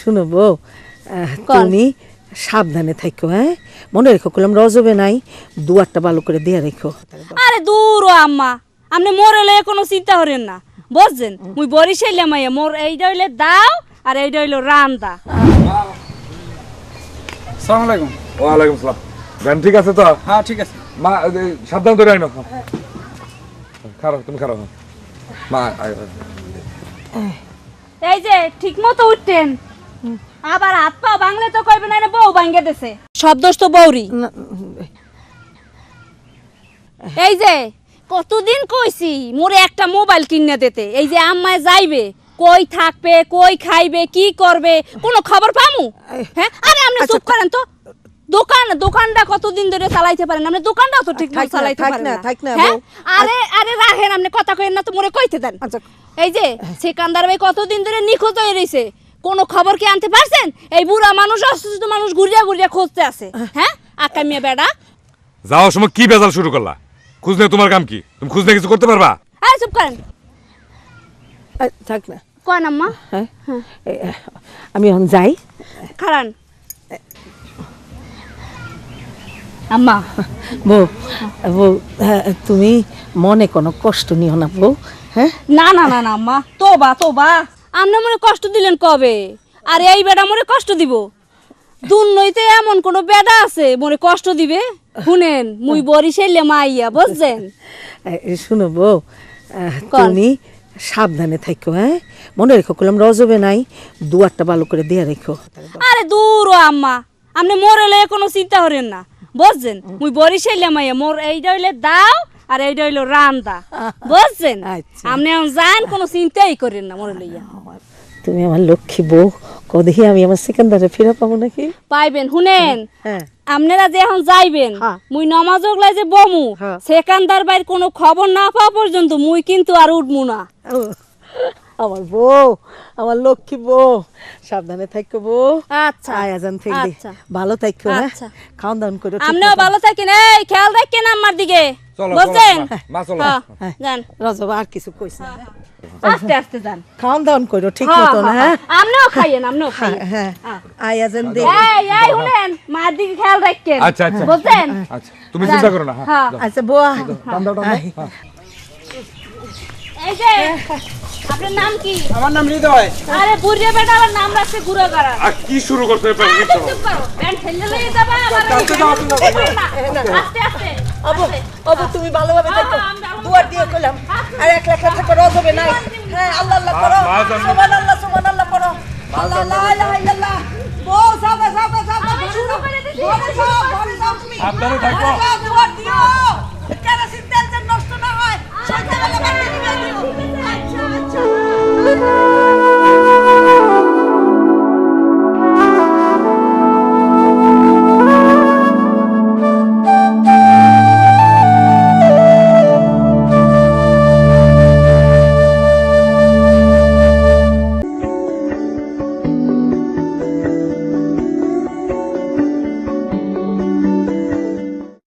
শুনো বউ। তুমি সাবধানে থাকো হ্যাঁ? মনে রেখো করলাম রজবে নাই দুয়ারটা ভালো করে দিয়ে রেখো। আরে দূর ও আম্মা আপনি মোরে লয়ে কোনো চিন্তা করেন না। বুঝছেন? মুই বরিশাইলে মাইয়া মোর এইটা হইলে দাও আর এইটা হইল রান্দা। সালাম আলাইকুম। ওয়ালাইকুম সালাম। জ্ঞান ঠিক আছে তো? হ্যাঁ ঠিক আছে। মা সাবধান করে আইনো খারাপ তুমি খারাপ মা আয়। এই যে ঠিক মতো উঠতেন। আবার হাত পা বাংলা তো কইবে না বউ ভাঙ্গে দেছে। সব দোষ তো বউরি এই যে কতদিন কইছি মোরে একটা মোবাইল কিনে দিতে। এই যে আম্মায় যাইবে কই থাকবে কই খাইবে কি করবে কোনো খবর পামু? হ্যাঁ? আরে আপনি চুপ করেন তো। দোকান দোকানটা কতদিন ধরে চালাইতে পারেন? আপনি দোকানটাও তো ঠিক থাক না, চালাইতে পারেন না, না। থাক না, হ্যাঁ? বউ। আরে কথা কইেন না তো মোরে কইতে দেন। আচ্ছা। এই যে সেকান্দার ভাই কতদিন ধরে নিখোঁজ হয়ে রইছে কোনো খবর কি আনতে পারছেন? এই বুড়া মানুষ অসুস্থ মানুষ ঘুরিয়া ঘুরিয়া খুঁজতে আছে। হ্যাঁ? আকামিয়া বেড়া যাওয়ার সময় কি বেজাল শুরু করলা? খুঁজ নিয়ে তোমার কাম কি? তুমি খুঁজ নিয়ে কিছু করতে পারবা? আরে চুপ করেন। থাক না। কন আম্মা? হ্যাঁ? আমি এখন যাই। খারান আম্মা। বউ বউ হ্যাঁ, তুমি মনে কোনো কষ্ট নিও না বউ হ্যাঁ? না না না না আম্মা। তোবা তোবা। আপনি মনে কষ্ট দিলেন কবে? আর এই বেড়া মনে কষ্ট দিব? দুর্নইতে এমন কোন বেড়া আছে মনে কষ্ট দিবে? শুনেন মুই বরিশাইলে মাইয়া বুঝছেন? শুনো বউ। তুমি সাবধানে থাকো হ্যাঁ? মনে রেখো করলাম রজবে নাই দুয়ারটা ভালো করে দিয়ে রেখো। আরে দূর আম্মা। আপনি মোরে লয়ে কোনো চিন্তা করেন না। বুঝছেন? মুই বরিশাইলে মাইয়া মোর এইটা হইলে দাও আর এইটা হইল রান্দা। বুঝছেন? আচ্ছা। আপনি এখন যান কোনো চিন্তাই করেন না মোরে লইয়া। তুমি আমার লক্ষ্মী বউ কদেহি আমি আমার সেকেন্দারে ফিরে পাবো নাকি? পাইবেন শুনেন? হ্যাঁ। আপনারা যে এখন যাইবেন হ্যাঁ। মুই নমাজ ওগলাই যে বমু হ্যাঁ। সেকান্দার বাইর কোনো খবর না পাওয়া পর্যন্ত মুই কিন্তু আর উঠমু না। আমার বউ আমার লক্ষ্মী বউ। সাবধানে থাকো বউ। আচ্ছা আয় আজান থেকে আচ্ছা। ভালো থাকো হ্যাঁ? আচ্ছা। খাওয়ান দাওয়ান করো ঠিক আপনিও মতো। ভালো থাকেন এই খেয়াল রাখেন আমার দিকে। চলো, বুঝছেন? মা, মা, চলো। হ্যাঁ, হ্যাঁ। যান। রজব আর কিছু কইস না। আস্তে আস্তে যান। খাওয়ান দাওয়ান করো ঠিক হ্যাঁ, মতো হ্যাঁ, হ্যাঁ? হ্যাঁ। আপনিও খাইয়েন আপনিও হ্যাঁ খাইয়েন। হ্যাঁ। হ্যাঁ। আয় আজান দে। এই এই শুনেন মার দিকে খেয়াল রাখেন। আচ্ছা, আচ্ছা। আচ্ছা তুমি চিন্তা করো না হ্যাঁ। হ্যাঁ। আচ্ছা বউ দাও, দাও। হ্যাঁ। এই যে আপনার নাম কি? আমার নাম হৃদয়। আরে বুড়িয়া বেটা আমার নাম রাখছে গুড়া গাড়া আর কি শুরু করতে পারি আরে চুপ করো ব্যান্ড ফেলে লয়ে যাবা আবার আস্তে আস্তে না, আস্তে আস্তে অবু অবু তুমি ভালোভাবে হ্যাঁ, হ্যাঁ, ভালো দুয়ার দিয়ে কইলাম আর এক লাখ থাকো রজবে নাই হ্যাঁ আল্লাহ আল্লাহ করো। সুবহানাল্লাহ সুবহানাল্লাহ করো। আল্লাহ লা ইলাহা ইল্লাল্লাহ। বউ সাবা সাবা সাবা শুরু করে দিছি। ঘরে যাও ঘরে যাও তুমি। থাকো।